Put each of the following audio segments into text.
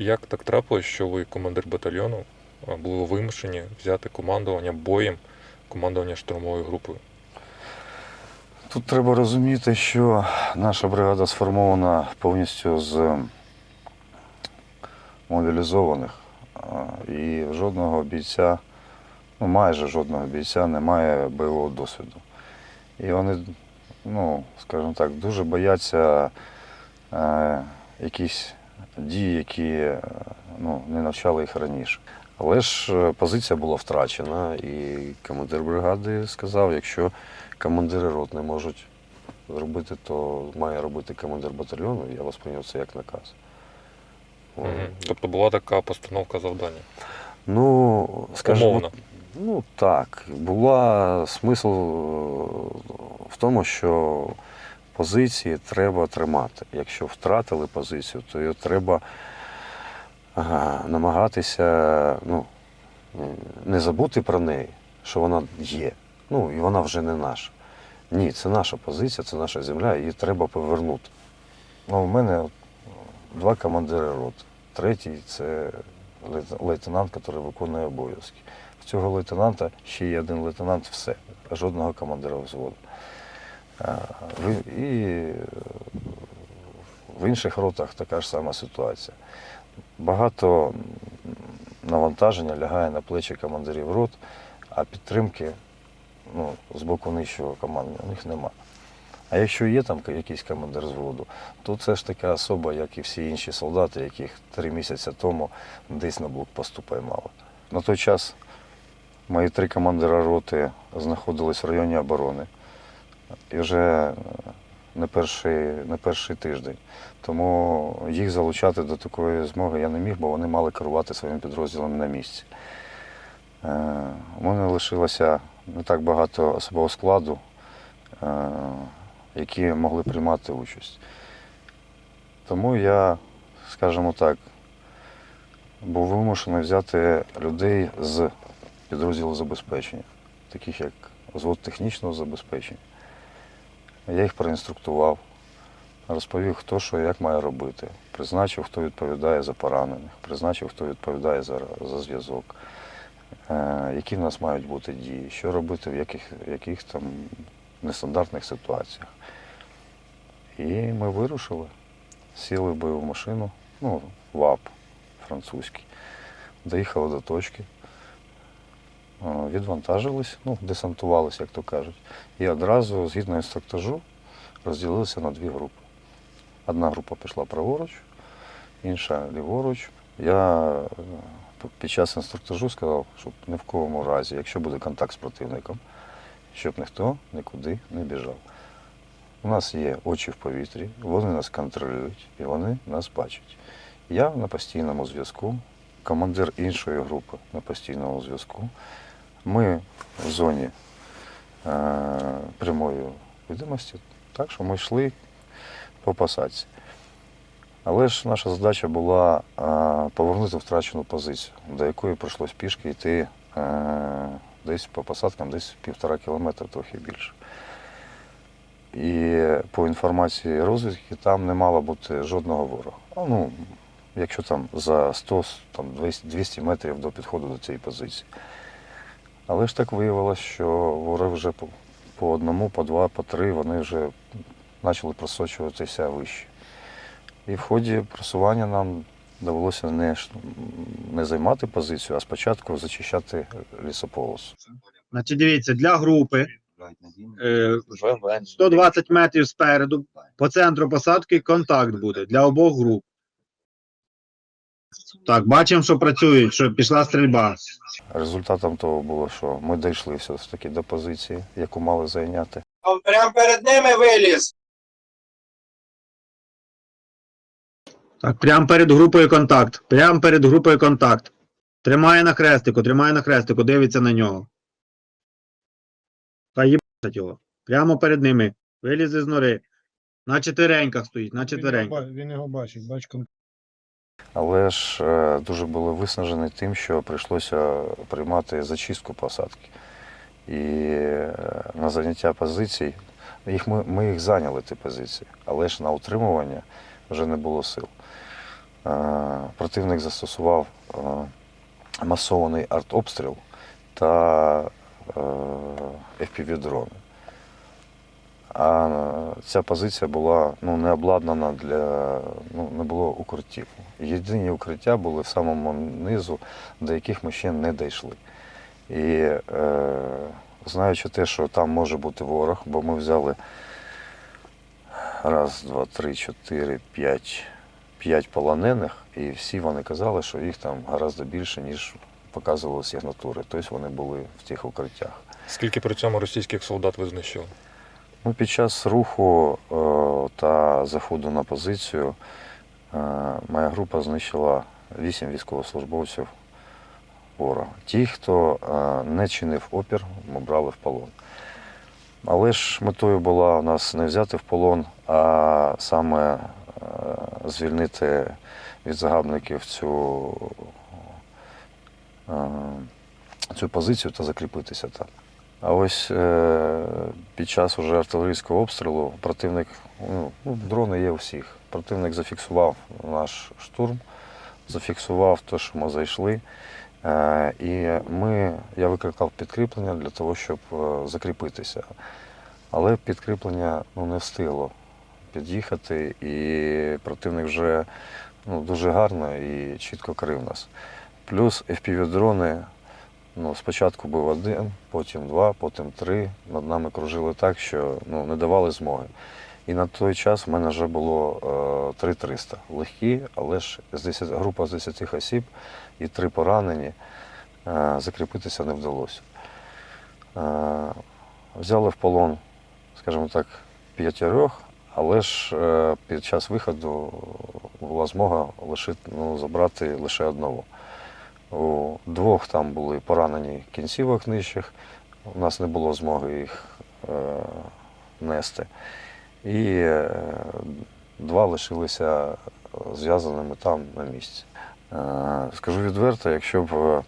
Як так трапилось, що ви командир батальйону були вимушені взяти командування боєм, командування штурмовою групою? Тут треба розуміти, що наша бригада сформована повністю з мобілізованих. І жодного бійця, ну майже жодного бійця не має бойового досвіду. І вони, ну, скажімо так, дуже бояться е, якісь дії, які е, ну, не навчали їх раніше. Але ж е, позиція була втрачена, і командир бригади сказав, якщо командири рот не можуть зробити, то має робити командир батальйону. Я восприйняв це як наказ. Мгм. Тобто була така постановка завдання. Ну, скажімо, Умовно. ну так, була смисл е, в тому, що позиції треба тримати. Якщо втратили позицію, то її треба ага, намагатися ну, не забути про неї, що вона є. Ну, і вона вже не наша. Ні, це наша позиція, це наша земля, її треба повернути. Ну, у мене два командири роти. Третій це лейтенант, який виконує обов'язки. В цього лейтенанта ще є один лейтенант, все, жодного командира взводу. І в інших ротах така ж сама ситуація. Багато навантаження лягає на плечі командирів рот, а підтримки ну, з боку нижчого команди у них нема. А якщо є там якийсь командир зводу, то це ж така особа, як і всі інші солдати, яких три місяці тому десь на блокпосту поймали. На той час мої три командира роти знаходились в районі оборони. І вже е, не перший, не перший тиждень. Тому їх залучати до такої змоги я не міг, бо вони мали керувати своїм підрозділом на місці. Е, У мене лишилося не так багато особового складу, е, які могли приймати участь. Тому я, скажімо так, був вимушений взяти людей з підрозділу забезпечення, таких як взвод технічного забезпечення. Я їх проінструктував, розповів, хто що як має робити, призначив, хто відповідає за поранених, призначив, хто відповідає за, за зв'язок, е, які в нас мають бути дії, що робити в яких, яких там нестандартних ситуаціях. І ми вирушили, сіли в бойову машину, ну, ВАП французький, доїхали до точки, відвантажились, ну, десантувалися, як то кажуть, і одразу, згідно інструктажу, розділилися на дві групи. Одна група пішла праворуч, інша ліворуч. Я е, під час інструктажу сказав, щоб ні в кому разі, якщо буде контакт з противником, щоб ніхто нікуди не біжав. У нас є очі в повітрі, вони нас контролюють і вони нас бачать. Я на постійному зв'язку, командир іншої групи на постійному зв'язку. Ми в зоні е, прямої видимості, так що ми йшли по посадці. Але ж наша задача була е, повернути втрачену позицію, до якої прийшлось пішки йти е, десь по посадкам, десь півтора кілометра, трохи більше. І по інформації розвідки там не мало бути жодного ворога. Ну, якщо там за 100 там 200 200 метрів до підходу до цієї позиції. Але ж так виявилося, що вороги вже по, по одному, по два, по три, вони вже почали просочуватися вище. І в ході просування нам довелося не, не займати позицію, а спочатку зачищати лісополосу. Значить, дивіться, для групи е, 120 метрів спереду по центру посадки контакт буде для обох груп. Так, бачимо, що працюють, що пішла стрільба. Результатом того було, що ми дійшли все ж таки до позиції, яку мали зайняти. Он прямо перед ними виліз. Так, прямо перед групою контакт. Прямо перед групою контакт. Тримає на хрестику, тримає на хрестику, дивиться на нього. Та їбать його. Прямо перед ними. Виліз із нори. На четвереньках стоїть, на четвереньках. він його бачить, бач Але ж е, дуже були виснажені тим, що прийшлося приймати зачистку посадки. І е, на заняття позицій, їх ми, ми їх зайняли ті позиції, але ж на утримування вже не було сил. противник застосував е, масований артобстріл та е, FPV-дрони. А ця позиція була ну, не обладнана для ну, не було укриттів. Єдині укриття були в самому низу, до яких ми ще не дійшли. І е, знаючи те, що там може бути ворог, бо ми взяли раз, два, три, чотири, п'ять, п'ять полонених, і всі вони казали, що їх там гораздо більше, ніж показували сигнатури. Тобто вони були в тих укриттях. Скільки при цьому російських солдат ви знищили? Ну, під час руху е, та заходу на позицію е, моя група знищила вісім військовослужбовців ворога. Ті, хто е, не чинив опір, ми брали в полон. Але ж метою була у нас не взяти в полон, а саме звільнити від загарбників цю, цю позицію та закріпитися там. А ось е, під час уже артилерійського обстрілу противник, ну, ну, дрони є у всіх. Противник зафіксував наш штурм, зафіксував те, що ми зайшли. Е, і ми, я викликав підкріплення для того, щоб е, закріпитися. Але підкріплення ну, не встигло під'їхати, і противник вже ну, дуже гарно і чітко крив нас. Плюс FPV-дрони Ну, спочатку був один, потім два, потім три. Над нами кружили так, що ну, не давали змоги. І на той час в мене вже було е, 3-300. Легкі, але ж з 10, група з 10 осіб і три поранені. Е, закріпитися не вдалося. Е, взяли в полон, скажімо так, п'ятьох, але ж е, під час виходу була змога лишити, ну, забрати лише одного. У двох там були поранені кінцівок нижчих, у нас не було змоги їх е, нести. І е, два лишилися зв'язаними там на місці. Е, скажу відверто, якщо б е,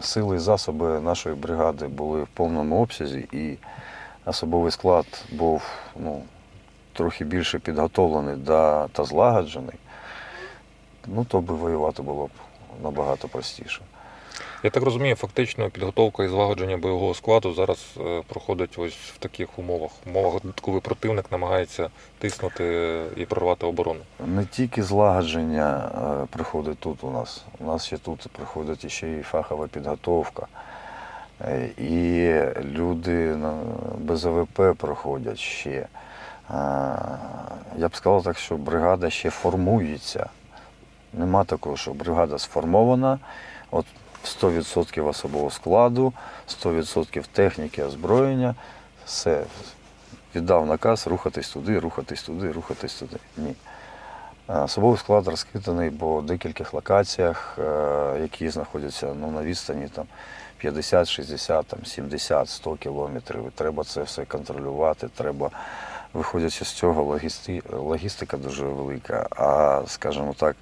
сили і засоби нашої бригади були в повному обсязі і особовий склад був ну, трохи більше підготовлений да, та злагоджений, ну то би воювати було б набагато простіше. Я так розумію, фактично підготовка і злагодження бойового складу зараз е, проходить ось в таких умовах. Умовах, коли противник намагається тиснути і прорвати оборону. Не тільки злагодження е, приходить тут у нас, у нас ще тут приходить ще і фахова підготовка. Е, І люди без АВП проходять ще. Я б сказав так, що бригада ще формується. Нема такого, що бригада сформована, от 100% особового складу, 100% техніки, озброєння, все. Віддав наказ рухатись туди, рухатись туди, рухатись туди. Ні. Е, Особовий склад розкиданий по декількох локаціях, е, які знаходяться ну, на відстані там, 50, 60, там, 70, 100 кілометрів. Треба це все контролювати. Треба, виходячи з цього, логісти, логістика дуже велика, а, скажімо так,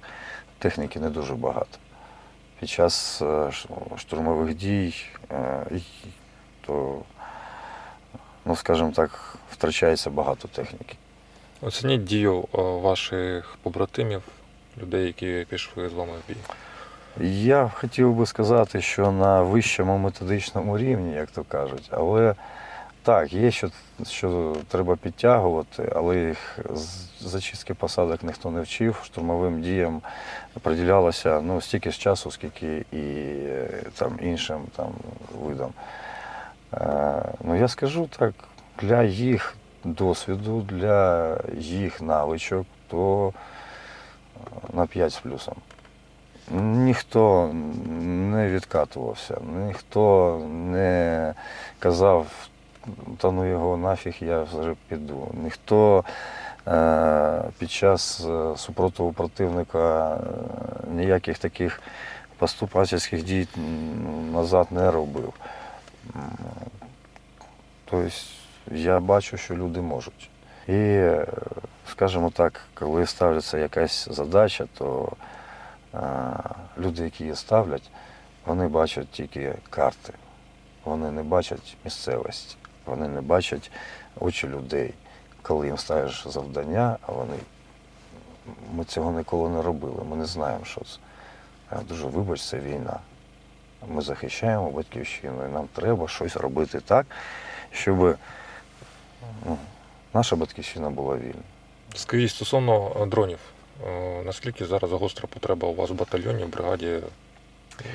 техніки не дуже багато. Під час е, штурмових дій, е, то, ну, скажімо так, втрачається багато техніки. Оцініть дію е, ваших побратимів, людей, які пішли з вами в бій. Я хотів би сказати, що на вищому методичному рівні, як то кажуть, але так, є що, що треба підтягувати, але їх зачистки посадок ніхто не вчив. Штурмовим діям приділялося ну, стільки ж часу, скільки і е, там, іншим там, видам. Е, ну, я скажу так, для їх досвіду, для їх навичок, то е, на 5 з плюсом. Ніхто не відкатувався, ніхто не казав, та ну його нафіг, я вже піду. Ніхто е, під час е, супротиву противника е, ніяких таких поступательських дій назад не робив. Тобто я бачу, що люди можуть. І, скажімо так, коли ставиться якась задача, то люди, які її ставлять, вони бачать тільки карти. Вони не бачать місцевості, вони не бачать очі людей. Коли їм ставиш завдання, а вони ми цього ніколи не робили. Ми не знаємо, що це. Е, Дуже вибач, це війна. Ми захищаємо батьківщину, і нам треба щось робити так, щоб ну, наша батьківщина була вільна. Скажіть, стосовно е, дронів, е, наскільки зараз гостра потреба у вас в батальйоні, в бригаді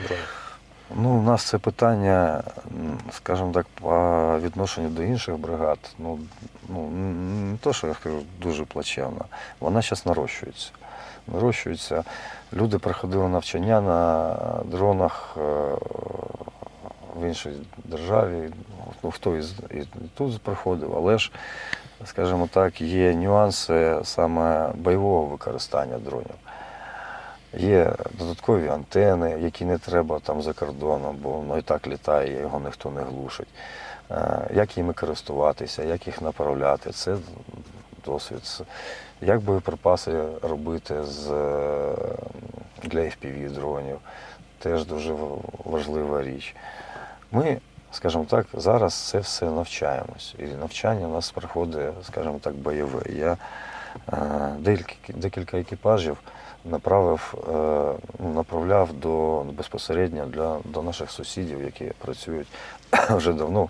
дронів? Ну, у нас це питання, скажімо так, по відношенню до інших бригад, ну, ну не то, що я скажу, дуже плачевно. Вона зараз нарощується. Нарощується. Люди проходили навчання на дронах е, в іншій державі. Ну, хто і тут проходив, але ж, скажімо так, є нюанси саме бойового використання дронів. Є додаткові антени, які не треба там за кордоном, бо воно і так літає, його ніхто не глушить. Е, Як їми користуватися, як їх направляти, це досвід. Як боєприпаси робити з, е, для FPV дронів, теж дуже важлива річ. Ми, скажімо так, зараз це все навчаємось. І навчання у нас проходить, скажімо так, бойове. Я е, декілька, декілька екіпажів направив, е, ну, направляв до безпосередньо для, до наших сусідів, які працюють вже давно.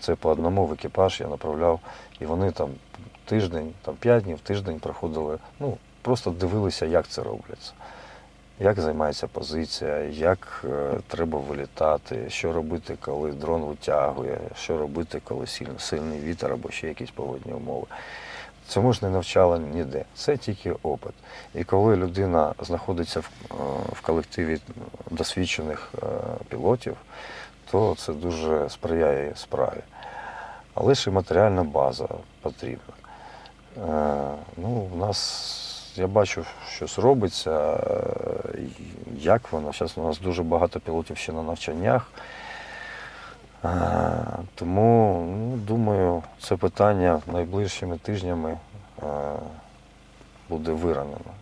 Це по одному в екіпаж я направляв, і вони там тиждень, там п'ять днів, тиждень проходили, ну, просто дивилися, як це робляться. Як займається позиція, як е, треба вилітати, що робити, коли дрон витягує, що робити, коли сильний, сильний вітер або ще якісь погодні умови. Цьому ж не навчали ніде. Це тільки опит. І коли людина знаходиться в, е, в колективі досвідчених е, пілотів, то це дуже сприяє справі. Але ж і матеріальна база потрібна. Е, Ну, у нас я бачу, щось робиться. Як воно? Зараз у нас дуже багато пілотів ще на навчаннях. Тому ну, думаю, це питання найближчими тижнями буде виранено.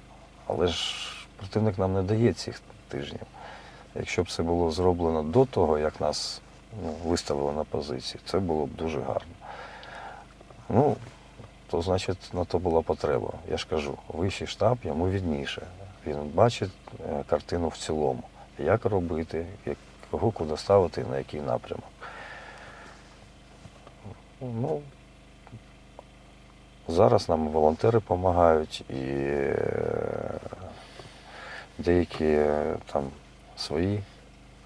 Але ж противник нам не дає цих тижнів. Якщо б це було зроблено до того, як нас ну, виставили на позиції, це було б дуже гарно. Ну, то значить на то була потреба. Я ж кажу, вищий штаб йому відніше. Він бачить е, картину в цілому, як робити, кого куди ставити, на який напрямок. Ну, зараз нам волонтери допомагають і е, деякі е, там свої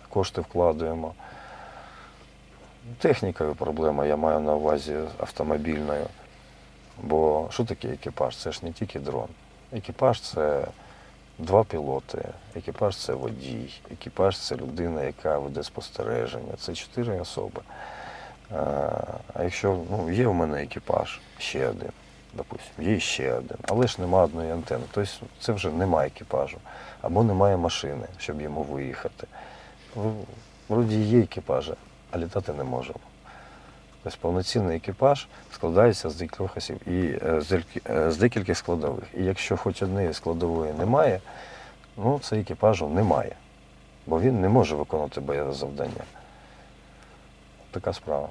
кошти вкладаємо. Технікою проблема, я маю на увазі автомобільною. Бо що таке екіпаж? Це ж не тільки дрон. Екіпаж це два пілоти, екіпаж це водій, екіпаж це людина, яка веде спостереження. Це чотири особи. Е, А якщо ну, є в мене екіпаж, ще один, допустим, є ще один, але ж нема одної антени. Тобто це вже немає екіпажу. Або немає машини, щоб йому виїхати. Ну, Вроді є екіпажі, а літати не можемо. Тобто повноцінний екіпаж складається з декількох осіб і е, е, з декількох складових. І якщо хоч однієї складової немає, ну це екіпажу немає. Бо він не може виконувати бойове завдання. Така справа.